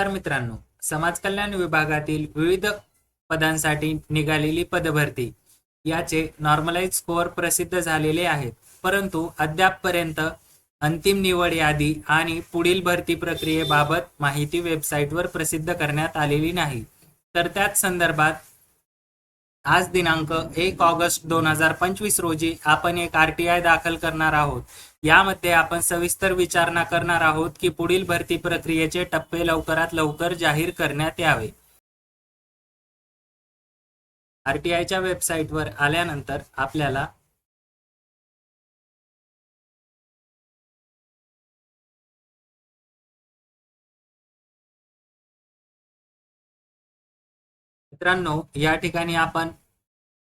तर मित्रांनो समाज कल्याण विभागातील विविध पदांसाठी निघालेली पदभरती. याचे नॉर्मलाइज स्कोअर प्रसिद्ध झालेले आहेत. परंतु अद्यापपर्यंत अंतिम निवड यादी आणि पुढील भरती प्रक्रियेबाबत माहिती वेबसाईटवर प्रसिद्ध करण्यात आलेली नाही. तर त्याच संदर्भात आज दिनांक एक ऑगस्ट दोन हजार पंचवीस रोजी आपण एक आर टी आय दाखल करणार आहोत. यामध्ये आपण सविस्तर विचारणा करणार आहोत की पुढील भरती प्रक्रियेचे टप्पे लवकरात लवकर जाहीर करण्यात यावे. आरटीआयच्या वेबसाईटवर आल्यानंतर आपल्याला मित्रांनो या ठिकाणी आपण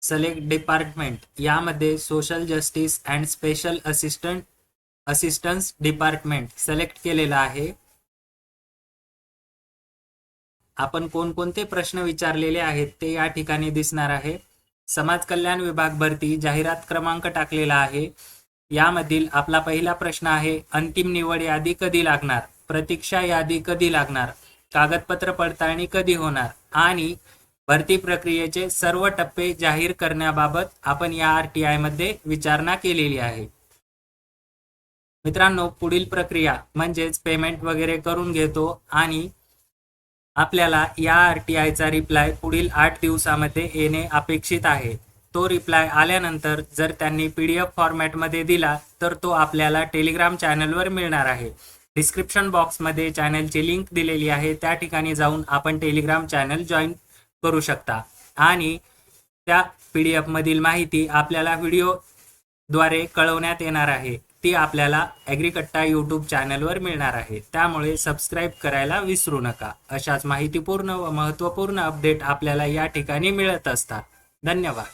सिलेक्ट डिपार्टमेंट यामध्ये social justice and special assistant assistance department select केलेलं आहे. आपण कोणकोणते प्रश्न विचारलेले आहेत ते या ठिकाणी दिसणार आहे. समाज कल्याण विभाग भरती जाहिरात क्रमांक टाकलेला आहे. यामधील आपला पहिला प्रश्न आहे अंतिम निवड यादी कधी लागणार? प्रतीक्षा यादी कधी लागणार? कागदपत्र पडताळणी कधी होणार? आणि भरती प्रक्रियेचे सर्व टप्पे जाहीर करण्याबाबत आपण या आर टी आयमध्ये विचारणा केलेली आहे. मित्रांनो पुढील प्रक्रिया म्हणजेच पेमेंट वगैरे करून घेतो आणि आपल्याला या आर टी आयचा रिप्लाय पुढील आठ दिवसामध्ये येणे अपेक्षित आहे. तो रिप्लाय आल्यानंतर जर त्यांनी पी डी एफ फॉर्मॅटमध्ये दिला तर तो आपल्याला टेलिग्राम चॅनलवर मिळणार आहे. डिस्क्रिप्शन बॉक्समध्ये चॅनलची लिंक दिलेली आहे. त्या ठिकाणी जाऊन आपण टेलिग्राम चॅनल जॉईन करू शकता. आणि त्या पी डी एफमधील माहिती आपल्याला व्हिडिओद्वारे कळवण्यात येणार आहे. ती आपल्याला ॲग्रिकट्टा यूट्यूब चॅनलवर मिळणार आहे. त्यामुळे सबस्क्राईब करायला विसरू नका. अशाच माहितीपूर्ण व महत्त्वपूर्ण अपडेट आपल्याला या ठिकाणी मिळत असतात. धन्यवाद.